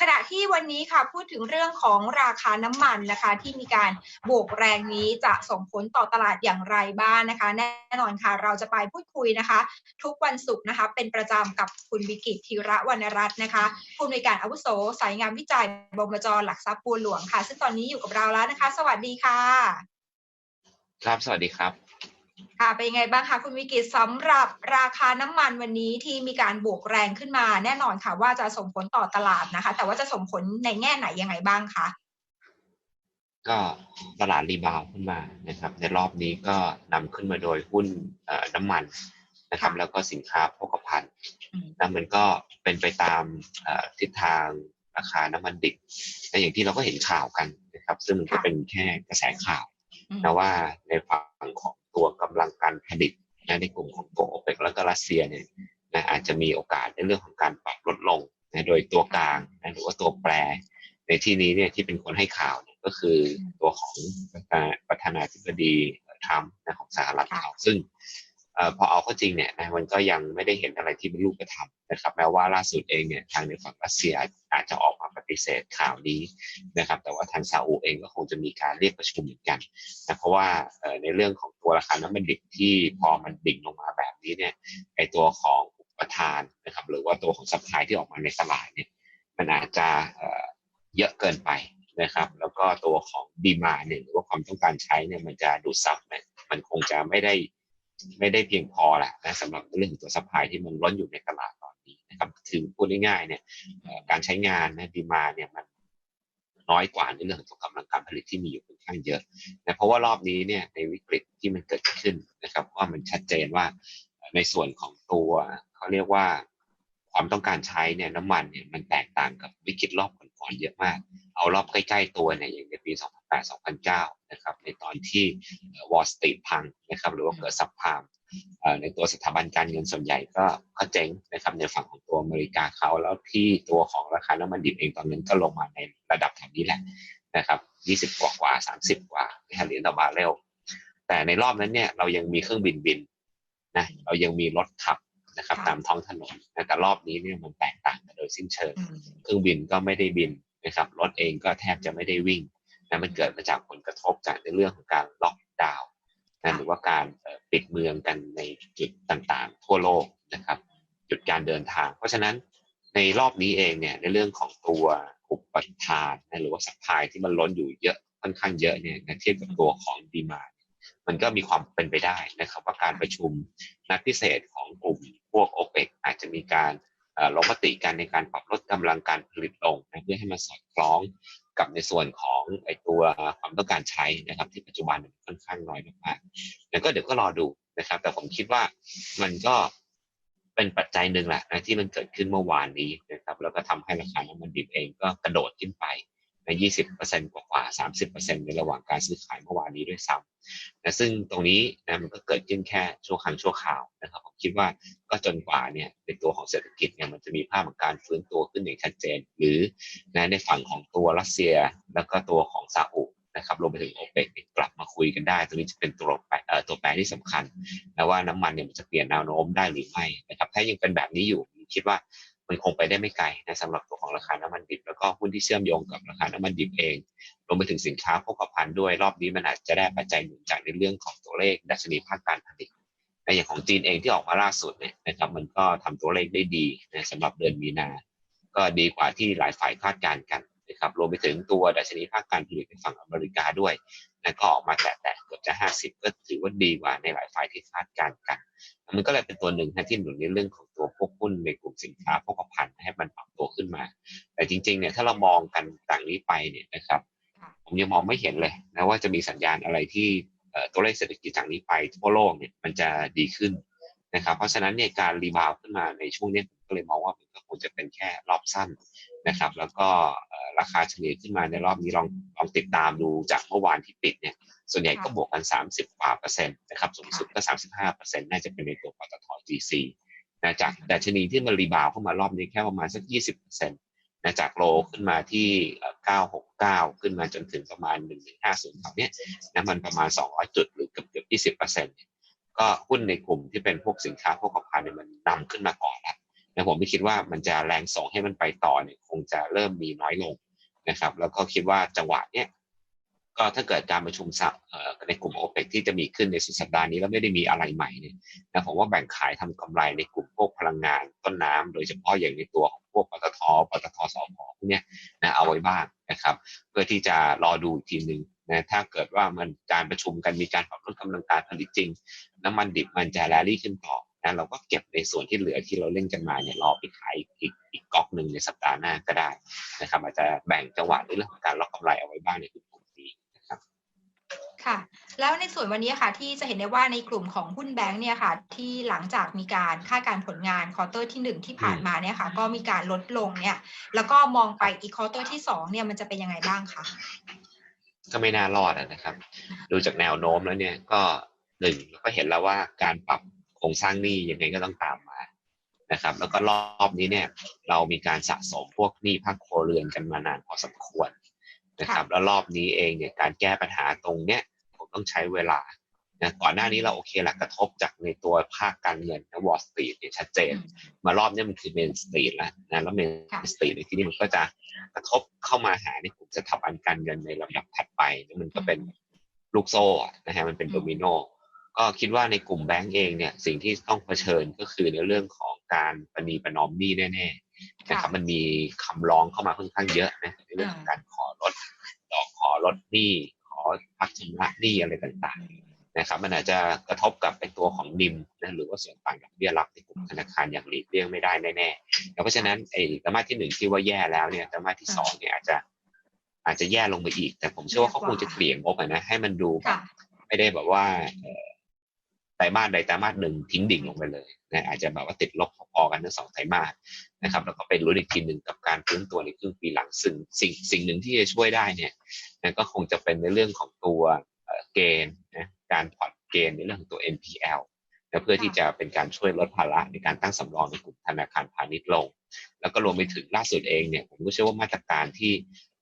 ขณะที่วันนี้ค่ะพูดถึงเรื่องของราคาน้ำมันนะคะ ที่มีการโบกแรงนี้จะส่งผลต่อตลาดอย่างไรบ้างนะคะ แน่นอนค่ะเราจะไปพูดคุยนะคะ ทุกวันศุกร์นะคะ เป็นประจำกับคุณวิกิตธีระวรรณรัตน์นะคะผู้อำนวยการอาวุโสสายงานวิจัยบมจหลักทรัพย์บัวหลวงค่ะ ซึ่งตอนนี้อยู่กับเราแล้วนะคะ สวัสดีค่ะ ครับสวัสดีครับ ค่ะเป็นยังไงบ้างคะคุณวิกิตสำหรับราคาน้ำมันวันนี้ที่มีการบวกแรงขึ้นมาแน่นอนค่ะ ว่าจะส่งผลต่อตลาดนะคะ แต่ว่าจะส่งผลในแง่ไหนยังไงบ้างคะก็ตลาดรีบาวด์ขึ้นมานะครับ ในรอบนี้ก็นำขึ้นมาโดยหุ้นเอ่อน้ำมันนะครับ แล้วก็สินค้าโภคภัณฑ์อืมแล้วมันก็เป็นไปตามเอ่อทิศทางราคาน้ำมันดิบและอย่างที่เราก็เห็นข่าวกันนะครับ ซึ่งมันก็เป็นแค่กระแสข่าวอืมนะว่าในฝั่งของ ตัวกำลังการผลิตนะในกลุ่มของโกโอเปกแล้วก็รัสเซียเนี่ยนะอาจจะมีโอกาสในเรื่องของการปรับลดลงนะโดยตัวกลางนะหรือว่าตัวแปร ในที่นี้เนี่ยที่เป็นคนให้ข่าวเนี่ยก็คือตัวของประธานาธิบดีทรัมป์นะของสหรัฐค่ะเขาซึ่งเอ่อ พอเอาเข้าจริงเนี่ยนะมันก็ยังไม่ได้เห็นอะไรที่เป็นรูปธรรมนะครับแม้ว่าล่าสุดเองเนี่ยทางในฝั่งรัสเซียอาจจะออกมาปฏิเสธข่าวนี้นะครับ แต่ว่าทางซาอุเองก็คงจะมีการเรียกประชุมเหมือนกันนะเพราะว่าในเรื่องของตัวราคาน้ำมันดิบที่พอมันดิ่งลงมาแบบนี้เนี่ยไอตัวของอุปทานนะครับ หรือว่าตัวของซัพพลายที่ออกมาในตลาดเนี่ยมันอาจจะเอ่อเยอะเกินไปนะครับ แล้วก็ตัวของดีมาเนี่ยหรือว่าความต้องการใช้เนี่ยมันจะดูดซับเนี่ยมันคงจะไม่ได้ ไม่ได้เพียงพอแหละนะสำหรับเรื่องของตัวซัพพลายที่มันล้นอยู่ในตลาดตอนนี้นะครับถือพูดง่ายๆเนี่ยการใช้งานนะดีมาเนี่ยมันน้อยกว่าในเรื่องของตัวกำลังการผลิตที่มีอยู่ค่อนข้างเยอะนะเพราะว่ารอบนี้เนี่ยในวิกฤตที่มันเกิดขึ้นนะครับว่ามันชัดเจนว่าในส่วนของตัวเขาเรียกว่าความต้องการใช้เนี่ยน้ำมันเนี่ยมันแตกต่างกับวิกฤตรอบ ก่อนๆเยอะมาก เอารอบใกล้ๆตัวเนี่ยอย่างในปี 2008-2009 นะครับในตอนที่วอลสตรีทพังนะครับหรือว่าเกิดซับพามในตัวสถาบันการเงินส่วนใหญ่ก็ก็เจ๊งนะครับในฝั่งของตัวอเมริกาเขาแล้วที่ตัวของราคาน้ำมันดิบเองตอนนั้นก็ลงมาในระดับแถวนี้แหละนะครับ 20 กว่ากว่า30 กว่าเหรียญต่อบาร์เรลแต่ในรอบนั้นเนี่ยเรายังมีเครื่องบินบินนะเรายังมีรถขับ นะครับค่ะตามท้องถนนนะแต่รอบนี้เนี่ยมันแตกต่างกันโดยสิ้นเชิงอืมเครื่องบินก็ไม่ได้บินนะครับรถเองก็แทบจะไม่ได้วิ่งนะมันเกิดมาจากผลกระทบจากในเรื่องของการล็อกดาวน์นะหรือว่าการเอ่อปิดเมืองกันในจุดต่างๆ ทั่วโลกนะครับจุดการเดินทาง เพราะฉะนั้นในรอบนี้เองเนี่ยในเรื่องของตัวอุปทานนะหรือว่าสัพพลายที่มันล้นอยู่เยอะค่อนข้างเยอะเนี่ยนะเทียบกับตัวของดีมามันก็มีความเป็นไปได้นะครับ ว่าการประชุมนัดพิเศษของกลุ่ม พวกโอเปกอาจจะมีการลงมติกันในการปรับลดกำลังการผลิตลงนะเพื่อให้มันสอดคล้องกับในส่วนของไอตัวความต้องการใช้นะครับ ที่ปัจจุบันค่อนข้างน้อยมากๆแล้วก็เดี๋ยวก็รอดูนะครับ แต่ผมคิดว่ามันก็เป็นปัจจัยหนึ่งแหละนะที่มันเกิดขึ้นเมื่อวานนี้นะครับ แล้วก็ทำให้ราคาน้ำมันดิบเองก็กระโดดขึ้นไป ใน 20%กว่าๆ30%ในระหว่างการซื้อขายเมื่อวานนี้ด้วยซ้ำนะซึ่งตรงนี้นะมันก็เกิดขึ้นแค่ชั่วครั้งชั่วคราวนะครับผมคิดว่าก็จนกว่าเนี่ยในตัวของเศรษฐกิจเนี่ยมันจะมีภาพของการฟื้นตัวขึ้นอย่างชัดเจน หรือนะในฝั่งของตัวรัสเซียแล้วก็ตัวของซาอุนะครับรวมไปถึงโอเปกกลับมาคุยกันได้ ตรงนี้จะเป็นตัวแปรตัวแปรที่สำคัญนะว่าน้ำมันเนี่ยมันจะเปลี่ยนแนวโน้มได้หรือไม่นะครับถ้ายังเป็นแบบนี้อยู่คิดว่า มันคงไปได้ไม่ไกลนะสำหรับตัวของราคาน้ำมันดิบ แล้วก็หุ้นที่เชื่อมโยงกับราคาน้ำมันดิบเองรวมไปถึงสินค้าโภคภัณฑ์ด้วยรอบนี้มันอาจจะได้ปัจจัยหนุนจากในเรื่องของตัวเลขดัชนีภาคการผลิตในอย่างของจีนเองที่ออกมาล่าสุดเนี่ยนะครับมันก็ทำตัวเลขได้ดีนะสำหรับเดือนมีนา ก็ดีกว่าที่หลายฝ่ายคาดการณ์กันนะครับรวมไปถึงตัวดัชนีภาคการผลิตในฝั่งอเมริกาด้วย นะก็ออกมาแตะๆเกือบจะ 50 ก็ถือว่าดีกว่าในหลายฝ่ายที่คาดการณ์กัน มันก็เลยเป็นตัวหนึ่งนะที่หนุนในเรื่องของตัวพวกหุ้นในกลุ่มสินค้าโภคภัณฑ์ให้มันปรับตัวขึ้นมา แต่จริงๆเนี่ยถ้าเรามองกันต่างนี้ไปเนี่ยนะครับค่ะผมยังมองไม่เห็นเลยนะว่าจะมีสัญญาณอะไรที่เอ่อตัวเลขเศรษฐกิจจากนี้ไปทั่วโลกเนี่ยมันจะดีขึ้นนะครับ เพราะฉะนั้นเนี่ยการรีบาวด์ขึ้นมาในช่วงนี้ผมก็เลยมองว่ามันก็คงจะเป็นแค่รอบสั้น นะครับ แล้วก็เอ่อราคาเฉลี่ยขึ้นมาในรอบนี้ลองลองติดตามดูจากเมื่อวานที่ปิดเนี่ยส่วนใหญ่ก็บวกกัน 30 กว่าเปอร์เซ็นต์นะครับสูงสุดก็ 35เปอร์เซ็นต์น่าจะเป็นในตัวปตท GC นะจากดัชนีที่มันรีบาวด์เข้ามารอบนี้แค่ประมาณสัก 20เปอร์เซ็นต์นะจากโลขึ้นมาที่เอ่อ969 ขึ้นมาจนถึงประมาณ 1150แถวเนี้ยนะมันประมาณ 200 จุดหรือเกือบเกือบ20เปอร์เซ็นต์ก็หุ้นในกลุ่มที่เป็นพวกสินค้าพวกของพันเนี่ยมันนำขึ้นมาก่อนแล้ว นะผมไม่คิดว่ามันจะแรงส่งให้มันไปต่อเนี่ยคงจะเริ่มมีน้อยลงนะครับ แล้วก็คิดว่าจังหวะเนี้ยก็ถ้าเกิดการประชุมสัปเอ่อในกลุ่มโอเปกที่จะมีขึ้นในสุดสัปดาห์นี้แล้วไม่ได้มีอะไรใหม่เนี่ยนะผมว่าแบ่งขายทำกำไรในกลุ่มพวกพลังงานต้นน้ำโดยเฉพาะอย่างในตัวของพวกปตทปตทสพพวกเนี้ยนะเอาไว้บ้างนะครับ เพื่อที่จะรอดูอีกทีหนึ่งนะถ้าเกิดว่ามันการประชุมกันมีการปรับลดกำลังการผลิตจริง น้ำมันดิบมันจะแรลลี่ขึ้นต่อ นะเราก็เก็บในส่วนที่เหลือที่เราเล่นกันมาเนี่ยรอไปขายอีกอีกก๊อกหนึ่งในสัปดาห์หน้าก็ได้นะครับอาจจะแบ่งจังหวะในเรื่องของการล็อกกำไรเอาไว้บ้างในกลุ่มนี้นะครับค่ะ แล้วในส่วนวันนี้ค่ะที่จะเห็นได้ว่าในกลุ่มของหุ้นแบงค์เนี่ยค่ะ ที่หลังจากมีการคาดการณ์ผลงานควอเตอร์ที่หนึ่งที่ผ่านมาเนี่ยค่ะ ก็มีการลดลงเนี่ย แล้วก็มองไปอีกควอเตอร์ที่สองเนี่ยมันจะเป็นยังไงบ้างคะก็ไม่น่ารอดอะนะครับ ดูจากแนวโน้มแล้วเนี่ยก็หนึ่งเราก็เห็นแล้วว่าการปรับโครงสร้างหนี้ยังไงก็ต้องตามมานะครับ แล้วก็รอบนี้เนี่ยเรามีการสะสมพวกหนี้ภาคครัวเรือนกันมานานพอสมควรนะครับ แล้วรอบนี้เองเนี่ยการแก้ปัญหาตรงเนี้ยผมต้องใช้เวลานะก่อนหน้านี้เราโอเคแหละกระทบจากในตัวภาคการเงินนะวอลสตรีทเนี่ยชัดเจน มารอบเนี้ยมันคือเมนสตรีทแล้วนะแล้วเมนค่ะสตรีทในที่นี้มันก็จะกระทบเข้ามาหาในกลุ่มสถาบันการเงินในลำดับถัดไปแล้วมันก็เป็นลูกโซ่อะนะฮะมันเป็นโดมิโน ก็คิดว่าในกลุ่มแบงก์เองเนี่ยสิ่งที่ต้องเผชิญก็คือในเรื่องของการประนีประนอมหนี้แน่ๆนะครับมันมีคำร้องเข้ามาค่อนข้างเยอะนะในเรื่องของการขอลดดอกขอลดหนี้ขอพักชำระหนี้อะไรต่างๆนะครับมันอาจจะกระทบกับไอตัวของนิมนะหรือว่าส่วนต่างดอกเบี้ยรับในกลุ่มธนาคารอย่างหลีกเลี่ยงไม่ได้แน่ๆแล้วเพราะฉะนั้นไอ้ไตรมาสที่หนึ่งที่ว่าแย่แล้วเนี่ยไตรมาสที่สองเนี่ยอาจจะอาจจะแย่ลงไปอีก แต่ผมเชื่อว่าเขาคงจะเกลี่ยงบอะนะให้มันดูแบบค่ะไม่ได้แบบว่าเอ่อไต รมาสใดไตรมาสหนึ่งทิ้งดิ่งลงไปเลยนะอาจจะแบบว่าติดลบพอๆกันทั้งสองไตรมาสนะครับแล้วก็เป็นรุ่นอีกทีหนึ่งกับการฟื้นตัวในครึ่งปีหลังซึ่งสิ่งสิ่งหนึ่งที่จะช่วยได้เนี่ยนะก็คงจะเป็นในเรื่องของตัวเอ่อเกณฑ์นะการผ่อนเกณฑ์ในเรื่องของตัว NPL นะเพื่อที่จะเป็นการช่วยลดภาระในการตั้งสำรองในกลุ่มธนาคารพาณิชย์ลง แล้วก็รวมไปถึงล่าสุดเองเนี่ยผมก็เชื่อว่ามาตรการที่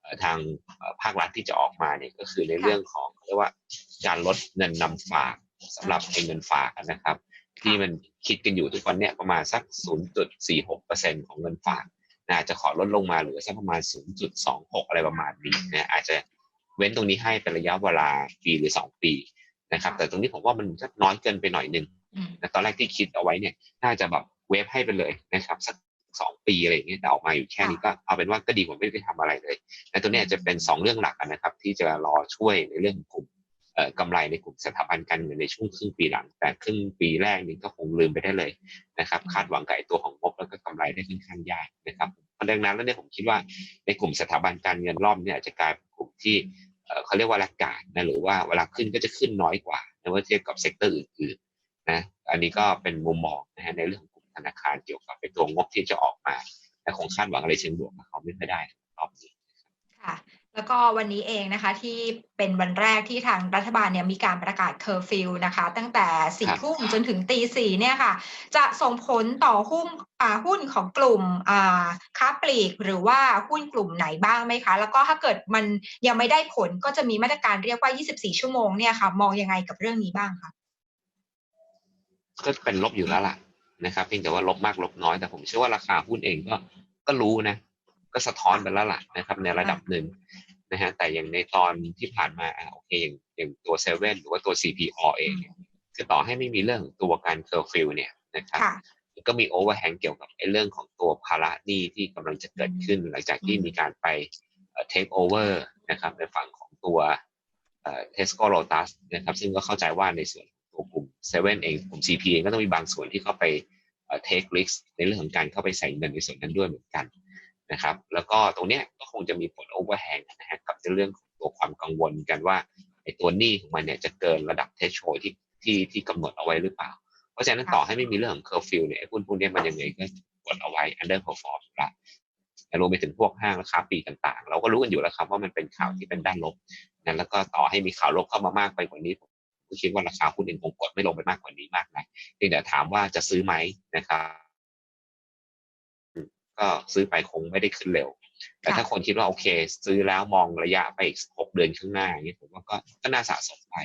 เอ่อทางเอ่อภาครัฐที่จะออกมาเนี่ยก็คือในเรื่องของเรียกว่าการลดเงินนำฝาก สำหรับไอ้เงินฝากนะครับ ที่มันคิดกันอยู่ทุกวันเนี่ยประมาณสัก 0.46%ของเงินฝากนะอาจจะขอลดลงมาเหลือสักประมาณ 0.26 อะไรประมาณนี้นะอาจจะเว้นตรงนี้ให้เป็นระยะเวลาปีหรือ 2 ปีนะครับ แต่ตรงนี้ผมว่ามันก็น้อยเกินไปหน่อยหนึงอืมนะตอนแรกที่คิดเอาไว้เนี่ย น่าจะแบบเวฟให้ไปเลยนะครับ สักสองปีอะไรอย่างเงี้ยแต่ออกมาอยู่แค่นี้ก็เอาเป็นว่าก็ดีกว่าไม่ได้ทำอะไรเลยแต่ตัวเนี้ยจะเป็นสองเรื่องหลักอะนะครับ ที่จะรอช่วยในเรื่องของกลุ่มเอ่อ กำไรในกลุ่มสถาบันการเงินในช่วงครึ่งปีหลัง แต่ครึ่งปีแรกนี้ก็คงลืมไปได้เลยนะครับคาดหวังกับไอ้ตัวของงบแล้วก็กำไรได้ค่อนข้างยากนะครับเพราะดังนั้นแล้วเนี่ยผมคิดว่าในกลุ่มสถาบันการเงินรอบเนี้อาจจะกลายเป็นกลุ่มที่เอ่อเขาเรียกว่าละกาดนะหรือว่าเวลาขึ้นก็จะขึ้นน้อยกว่านะเมื่อเทียบกับเซกเตอร์อื่นๆนะอันนี้ก็เป็นมุมมองนะฮะในเรื่องของกลุ่มธนาคารเกี่ยวกับไปตัวงบที่จะออกมาแต่คงคาดหวังอะไรเชิงบวกกับเขาไม่ค่อยได้รอบนี้ค่ะ แล้วก็วันนี้เองนะคะที่เป็นวันแรกที่ทางรัฐบาลเนี่ยมีการประกาศเคอร์ฟิวนะคะ ตั้งแต่สี่ทุ่มจนถึงตีสี่เนี่ยค่ะ จะส่งผลต่อหุ้นอ่าหุ้นของกลุ่มอ่าค้าปลีก หรือว่าหุ้นกลุ่มไหนบ้างไหมคะ แล้วก็ถ้าเกิดมันยังไม่ได้ผลก็จะมีมาตรการเรียกว่า 24 ชั่วโมงเนี่ยค่ะ มองยังไงกับเรื่องนี้บ้างคะก็เป็นลบอยู่แล้วล่ะนะครับเพียงแต่ว่าลบมากลบน้อยแต่ผมเชื่อว่าราคาหุ้นเองก็ก็รู้นะ ก็สะท้อนไปแล้วล่ะนะครับ ในระดับหนึ่งนะฮะแต่อย่างในตอนที่ผ่านมาอะโอเคอย่างอย่างตัวเซเว่นหรือว่าตัว CPO เองเนี่ยคือต่อให้ไม่มีเรื่องของตัวการเคอร์ฟิวเนี่ยนะครับค่ะก็มีโอเวอร์แฮงเกี่ยวกับไอ้เรื่องของตัวภาระหนี้ที่กำลังจะเกิดขึ้นหลังจากที่มีการไปเทคโอเวอร์นะครับในฝั่งของตัวเทสโก้โ t ตัสนะครับซึ่งก็เข้าใจว่าในส่วนของตัวกลุ่มเซเว่นเองกลุ่ม CP เองก็ต้องมีบางส่วนที่เข้าไปเทคลิสในเรื่องของการเข้าไปใส่เงินในส่วนนั้นด้วยเหมือนกัน นะครับ แล้วก็ตรงเนี้ยก็คงจะมีผลโอเวอร์แฮงนะฮะกับในเรื่องของตัวความกังวลกันว่าไอ้ตัวหนี้ของมันเนี่ยจะเกินระดับเทสโชที่ที่ที่กำหนดเอาไว้หรือเปล่า เพราะฉะนั้นต่อให้ไม่มีเรื่องของเคอร์ฟิวเนี่ยไอ้หุ้นพวกเนี้ยมันยังไงก็กดเอาไว้ underperform อยู่ละแต่รวมไปถึงพวกห้างราคาปลีกต่างๆ เราก็รู้กันอยู่แล้วครับว่ามันเป็นข่าวที่เป็นด้านลบนั้นแล้วก็ต่อให้มีข่าวลบเข้ามามากไปกว่านี้ผมก็คิดว่าราคาหุ้นเองคงกดไม่ลงไปมากกว่านี้มากนะเพียงแต่ถามว่าจะซื้อไหมนะครับ ก็ซื้อไปคงไม่ได้ขึ้นเร็ว แต่ถ้าคนคิดว่าโอเค ซื้อแล้วมองระยะไปอีกหกเดือนข้างหน้าอย่างนี้ผมว่าก็ก็น่าสะสมไป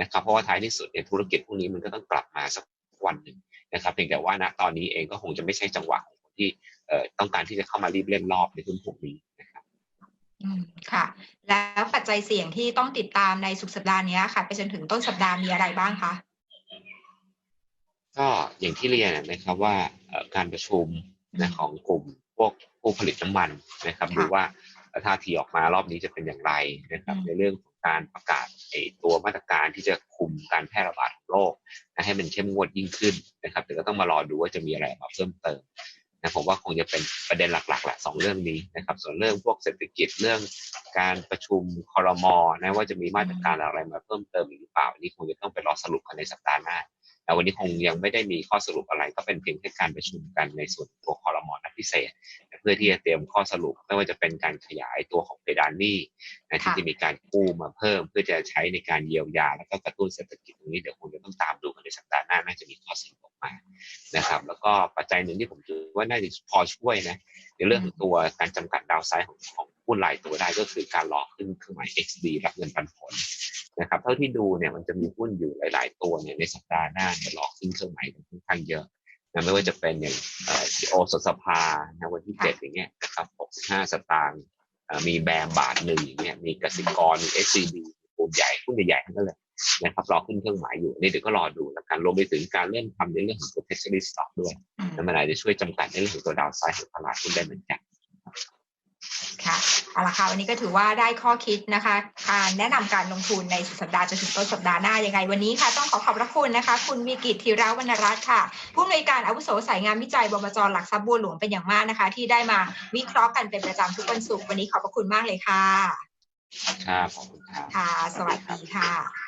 นะครับ เพราะว่าท้ายที่สุดเนี่ยธุรกิจพวกนี้มันก็ต้องกลับมาสักวันหนึ่งนะครับเพียงแต่ว่าณตอนนี้เองก็คงจะไม่ใช่จังหวะของที่เอ่อต้องการที่จะเข้ามารีบเล่นรอบในหุ้นพวกนี้นะครับอืมค่ะ แล้วปัจจัยเสี่ยงที่ต้องติดตามในสุดสัปดาห์นี้ค่ะ ไปจนถึงต้นสัปดาห์มีอะไรบ้างคะก็อย่างที่เรียนนะครับว่าเอ่อการประชุม นะของกลุ่มพวกผู้ผลิตน้ำมันนะครับค่ะดูว่าท่าทีออกมารอบนี้จะเป็นอย่างไรนะครับอืมในเรื่องของการประกาศไอ้ตัวมาตรการที่จะคุมการแพร่ระบาดของโรคนะให้มันเข้มงวดยิ่งขึ้นนะครับแต่ก็ต้องมารอดูว่าจะมีอะไรออกมาเพิ่มเติมนะผมว่าคงจะเป็นประเด็นหลักๆแหละสองเรื่องนี้นะครับ ส่วนเรื่องพวกเศรษฐกิจเรื่องการประชุมคอรมอนะว่าจะมีมาตรการอะไรมาเพิ่มเติมอีกหรือเปล่าอันนี้คงจะต้องไปรอสรุปกันในสัปดาห์หน้า แต่วันนี้คงยังไม่ได้มีข้อสรุปอะไรก็เป็นเพียงแค่การประชุมกันในส่วนตัวคอรมอนัดพิเศษ เพื่อที่จะเตรียมข้อสรุปไม่ว่าจะเป็นการขยายตัวของเพดานหนี้นะที่ค่ะจะมีการกู้มาเพิ่ม เพื่อจะใช้ในการเยียวยา แล้วก็กระตุ้นเศรษฐกิจตรงนี้เดี๋ยวคงจะต้องตามดูกันในสัปดาห์หน้าน่าจะมีข้อสรุปออกมานะครับ แล้วก็ปัจจัยหนึ่งที่ผมคิดว่าน่าจะพอช่วยนะในเรื่องของตัวการจำกัดดาวไซด์ของของหุ้นรายตัวได้ก็คือการรอขึ้นเครื่องหมาย XD รับเงินปันผลนะครับเท่าที่ดูเนี่ยมันจะมีหุ้นอยู่หลาย ๆ ตัวเนี่ยในสัปดาห์หน้าเนี่ยหลอกขึ้นเครื่องหมายกันค่อนข้างเยอะนะไม่ว่าจะเป็นอย่างเอ่อโอสถสภานะวันที่เจ็ดอย่างเงี้ยนะครับ 65 สตางค์เอ่อ มีแบมบาทหนึ่งอย่างเงี้ยมีกสิกรมี SCB กลุ่มใหญ่หุ้นใหญ่ๆทั้งนั้นเลยนะครับรอขึ้นเครื่องหมายอยู่นี่เดี๋ยวก็รอดูแล้วกันรวมไปถึงการเริ่มทำในเรื่องของตัว treasury stock ด้วยอืมนั่นมันอาจจะช่วยจำกัดในเรื่องของตัวดาวไซด์ของตลาดหุ้นได้เหมือนกัน ค่ะเอาละค่ะวันนี้ก็ถือว่าได้ข้อคิดนะคะการแนะนำการลงทุนในสุดสัปดาห์จนถึงต้นสัปดาห์หน้ายังไงวันนี้ค่ะต้องขอขอบพระคุณนะคะ คุณวิกิตธีรวรรณรัตน์ค่ะ ผู้อำนวยการอาวุโสสายงานวิจัยบมจหลักทรัพย์บัวหลวงเป็นอย่างมากนะคะ ที่ได้มาวิเคราะห์กันเป็นประจำทุกวันศุกร์วันนี้ขอบพระคุณมากเลยค่ะ ครับขอบคุณครับค่ะ สวัสดีค่ะ